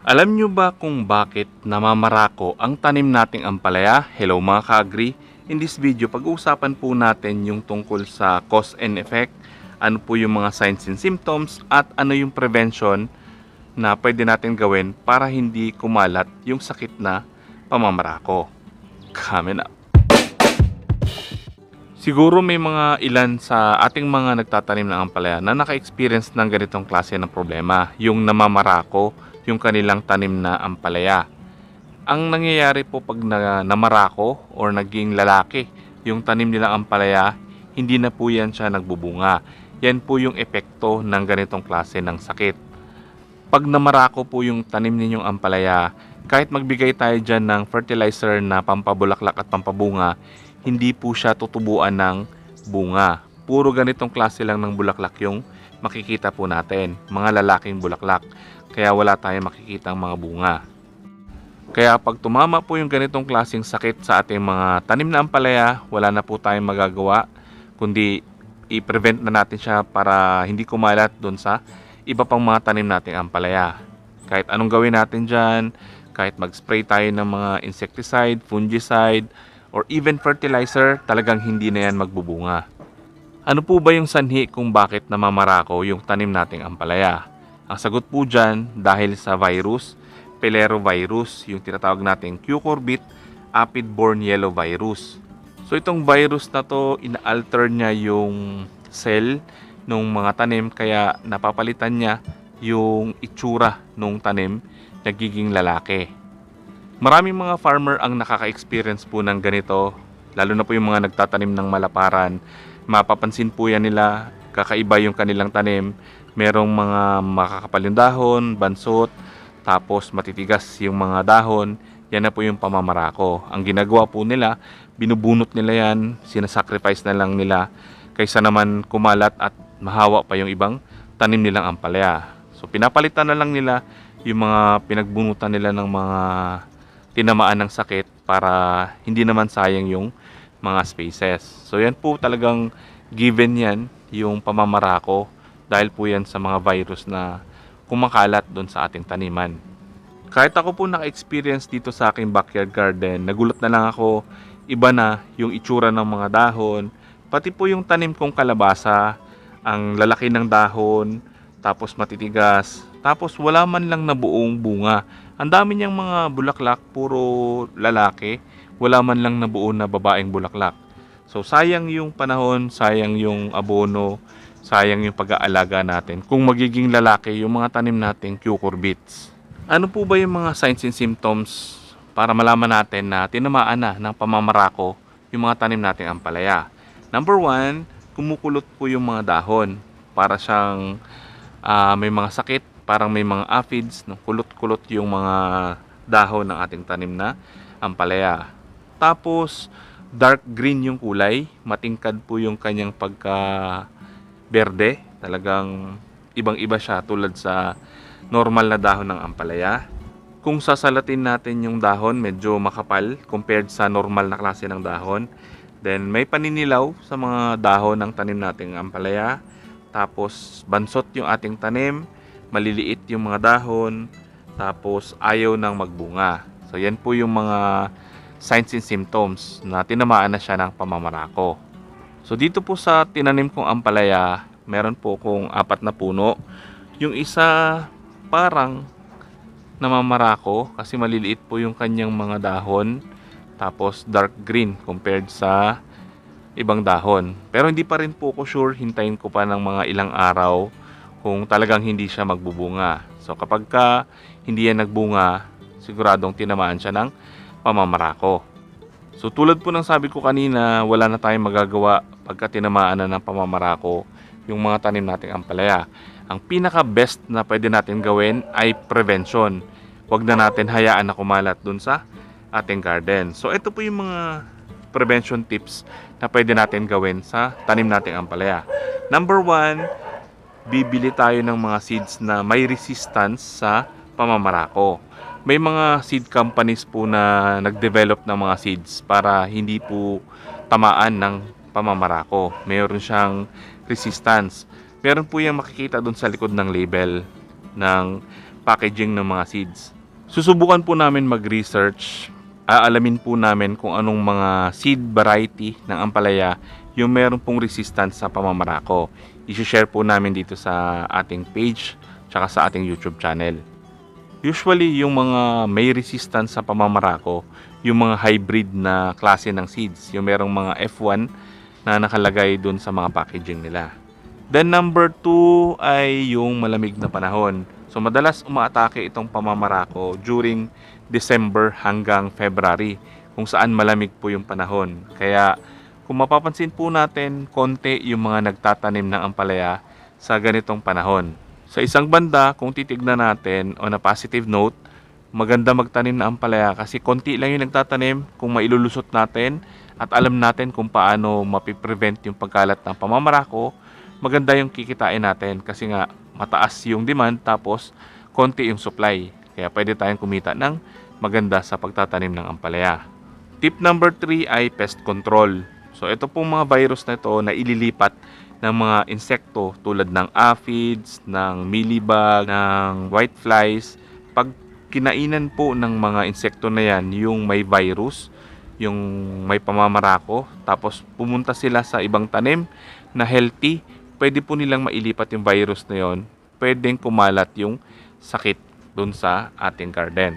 Alam nyo ba kung bakit namamarako ang tanim nating ampalaya? Hello mga ka-agri. In this video, pag-uusapan po natin yung tungkol sa cause and effect, ano po yung mga signs and symptoms, at ano yung prevention na pwede natin gawin para hindi kumalat yung sakit na pamamarako. Coming up. Siguro may mga ilan sa ating mga nagtatanim ng ampalaya na naka-experience ng ganitong klase ng problema, yung namamarako yung kanilang tanim na ampalaya. Ang nangyayari po pag na, namarako or naging lalaki yung tanim nilang ampalaya, hindi na po yan siya nagbubunga. Yan po yung epekto ng ganitong klase ng sakit. Pag namarako po yung tanim ninyong ampalaya, kahit magbigay tayo dyan ng fertilizer na pampabulaklak at pampabunga, hindi po siya tutubuan ng bunga. Puro ganitong klase lang ng bulaklak yung makikita po natin, mga lalaking bulaklak. Kaya wala tayong makikitang mga bunga. Kaya pag tumama po yung ganitong klaseng sakit sa ating mga tanim na ampalaya, wala na po tayong magagawa, kundi i-prevent na natin siya para hindi kumalat doon sa iba pang mga tanim nating ampalaya. Kahit anong gawin natin dyan, kahit mag-spray tayo ng mga insecticide, fungicide, or even fertilizer, talagang hindi na yan magbubunga. Ano po ba yung sanhi kung bakit namamarako yung tanim nating ampalaya? Ang sagot po dyan dahil sa virus, Pilerovirus, yung tinatawag nating cucurbit apid-borne yellow virus. So itong virus na to, ina-alter niya yung cell ng mga tanim kaya napapalitan niya yung itsura ng tanim nagiging lalaki. Maraming mga farmer ang nakaka-experience po ng ganito, lalo na po yung mga nagtatanim ng malaparan. Mapapansin po yan nila, kakaiba yung kanilang tanim. Merong mga makakapal yung dahon, bansot, tapos matitigas yung mga dahon. Yan na po yung pamamarako. Ang ginagawa po nila, binubunot nila yan, sinasacrifice na lang nila kaysa naman kumalat at mahawa pa yung ibang tanim nilang ampalaya. So pinapalitan na lang nila yung mga pinagbunutan nila ng mga tinamaan ng sakit para hindi naman sayang yung mga spaces. So yan po talagang given yan yung pamamarako dahil po yan sa mga virus na kumakalat doon sa ating taniman. Kahit ako po naka-experience dito sa aking backyard garden, nagulat na lang ako, iba na yung itsura ng mga dahon, pati po yung tanim kong kalabasa, ang lalaki ng dahon, tapos matitigas, tapos wala man lang na buong bunga. Ang dami niyang mga bulaklak, puro lalaki, wala man lang na buo na babaeng bulaklak. So sayang yung panahon, sayang yung abono, sayang yung pag-aalaga natin kung magiging lalaki yung mga tanim nating cucurbits. Ano po ba yung mga signs and symptoms para malaman natin na tinamaan na ng pamamarako yung mga tanim nating ampalaya? Number one, kumukulot po yung mga dahon para siyang ah, may mga sakit, parang may mga aphids, no? kulot-kulot yung mga dahon ng ating tanim na ampalaya. Tapos, dark green yung kulay, matingkad po yung kanyang pagka berde, talagang ibang-iba siya tulad sa normal na dahon ng ampalaya. Kung sasalatin natin yung dahon, medyo makapal compared sa normal na klase ng dahon. Then may paninilaw sa mga dahon ng tanim nating ampalaya. Tapos bansot yung ating tanim, maliliit yung mga dahon, tapos ayaw nang magbunga. So yan po yung mga signs and symptoms na tinamaan na siya ng pamamarako. So dito po sa tinanim kong ampalaya, meron po kong apat na puno. Yung isa parang namamarako kasi maliliit po yung kanyang mga dahon. Tapos dark green compared sa ibang dahon. Pero hindi pa rin po ko sure, hintayin ko pa ng mga ilang araw kung talagang hindi siya magbubunga. So kapag ka hindi yan nagbunga, siguradong tinamaan siya ng pamamarako. So tulad po ng sabi ko kanina, wala na tayong magagawa pagka tinamaan na ng pamamarako yung mga tanim nating ampalaya. Ang pinaka best na pwede natin gawin ay prevention. Huwag na natin hayaan na kumalat dun sa ating garden. So ito po yung mga prevention tips na pwede natin gawin sa tanim nating ampalaya. Number one, bibili tayo ng mga seeds na may resistance sa pamamarako. May mga seed companies po na nag-develop ng mga seeds para hindi po tamaan ng pamamarako. Mayroon siyang resistance. Meron po yung makikita doon sa likod ng label ng packaging ng mga seeds. Susubukan po namin mag-research, aalamin po namin kung anong mga seed variety ng ampalaya yung meron pong resistance sa pamamarako. I-share po namin dito sa ating page tsaka sa ating YouTube channel. Usually, yung mga may resistance sa pamamarako, yung mga hybrid na klase ng seeds, yung merong mga F1 na nakalagay dun sa mga packaging nila. Then number 2 ay yung malamig na panahon. So madalas umaatake itong pamamarako during December hanggang February kung saan malamig po yung panahon. Kaya kung mapapansin po natin, konti yung mga nagtatanim ng ampalaya sa ganitong panahon. Sa isang banda, kung titignan natin on a positive note, maganda magtanim na ampalaya kasi konti lang yung nagtatanim kung mailulusot natin at alam natin kung paano mapiprevent yung pagkalat ng pamamarako, maganda yung kikitain natin kasi nga mataas yung demand tapos konti yung supply. Kaya pwede tayong kumita ng maganda sa pagtatanim ng ampalaya. Tip number 3 ay pest control. So ito pong mga virus na ito na ililipat ng mga insekto tulad ng aphids, ng mealybug, ng whiteflies. Pag kinainan po ng mga insekto na yan yung may virus, yung may pamamarako, tapos pumunta sila sa ibang tanim na healthy, pwede po nilang mailipat yung virus na yon, pwedeng kumalat yung sakit dun sa ating garden.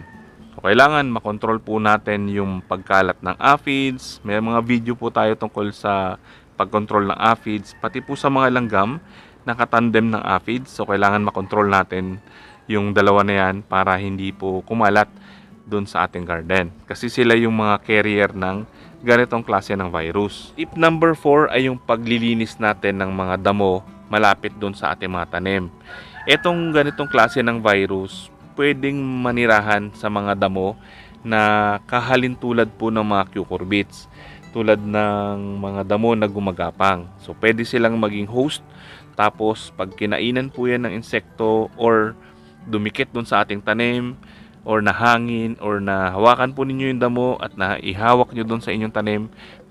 So, kailangan makontrol po natin yung pagkalat ng aphids. May mga video po tayo tungkol sa pagkontrol ng aphids, pati po sa mga langgam nakatandem ng aphids. So, kailangan makontrol natin yung dalawa na yan para hindi po kumalat dun sa ating garden. Kasi sila yung mga carrier ng ganitong klase ng virus. Tip number 4 ay yung paglilinis natin ng mga damo malapit dun sa ating mga tanim. Etong ganitong klase ng virus, pwedeng manirahan sa mga damo na kahalin tulad po ng mga cucurbits tulad ng mga damo na gumagapang. So, pwede silang maging host. Tapos, pag kinainan po yan ng insekto or dumikit dun sa ating tanim, or nahangin, or nahawakan po ninyo yung damo at na ihawak nyo dun sa inyong tanim,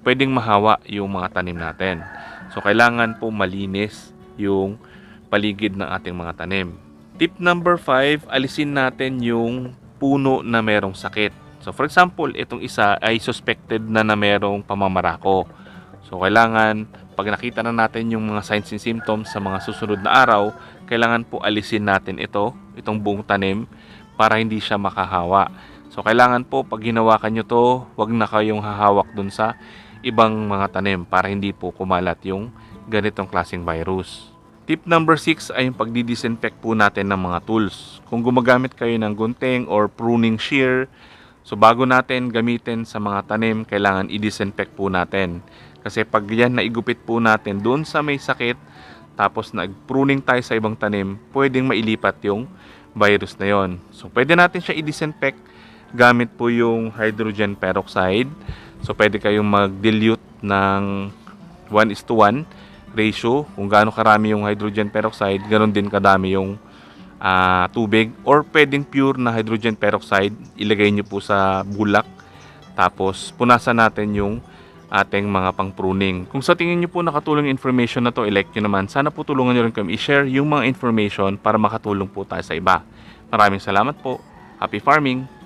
pwedeng mahawa yung mga tanim natin. So, kailangan po malinis yung paligid ng ating mga tanim. Tip number 5, alisin natin yung puno na merong sakit. So for example, itong isa ay suspected na na merong pamamarako. So kailangan pag nakita na natin yung mga signs and symptoms sa mga susunod na araw, kailangan po alisin natin ito, itong buong tanim para hindi siya makahawa. So kailangan po pag hinawakan nyo to, wag na kayong hahawak dun sa ibang mga tanim para hindi po kumalat yung ganitong klaseng virus. Tip number 6 ay yung pagdidisinfect po natin ng mga tools. Kung gumagamit kayo ng gunting or pruning shear, so bago natin gamitin sa mga tanim, kailangan i-disinfect po natin. Kasi pag yan naigupit po natin doon sa may sakit, tapos nag-pruning tayo sa ibang tanim, pwedeng mailipat yung virus na yon. So pwede natin siya i-disinfect gamit po yung hydrogen peroxide. So pwede kayong mag-dilute ng 1 is to 1 ratio. Kung gaano karami yung hydrogen peroxide, ganoon din kadami yung ah, tubig. Or pwedeng pure na hydrogen peroxide, ilagay nyo po sa bulak. Tapos punasan natin yung ating mga pang-pruning. Kung sa tingin nyo po nakatulong information na to, elect nyo naman. Sana po tulungan nyo rin kami i-share yung mga information para makatulong po tayo sa iba. Maraming salamat po. Happy farming!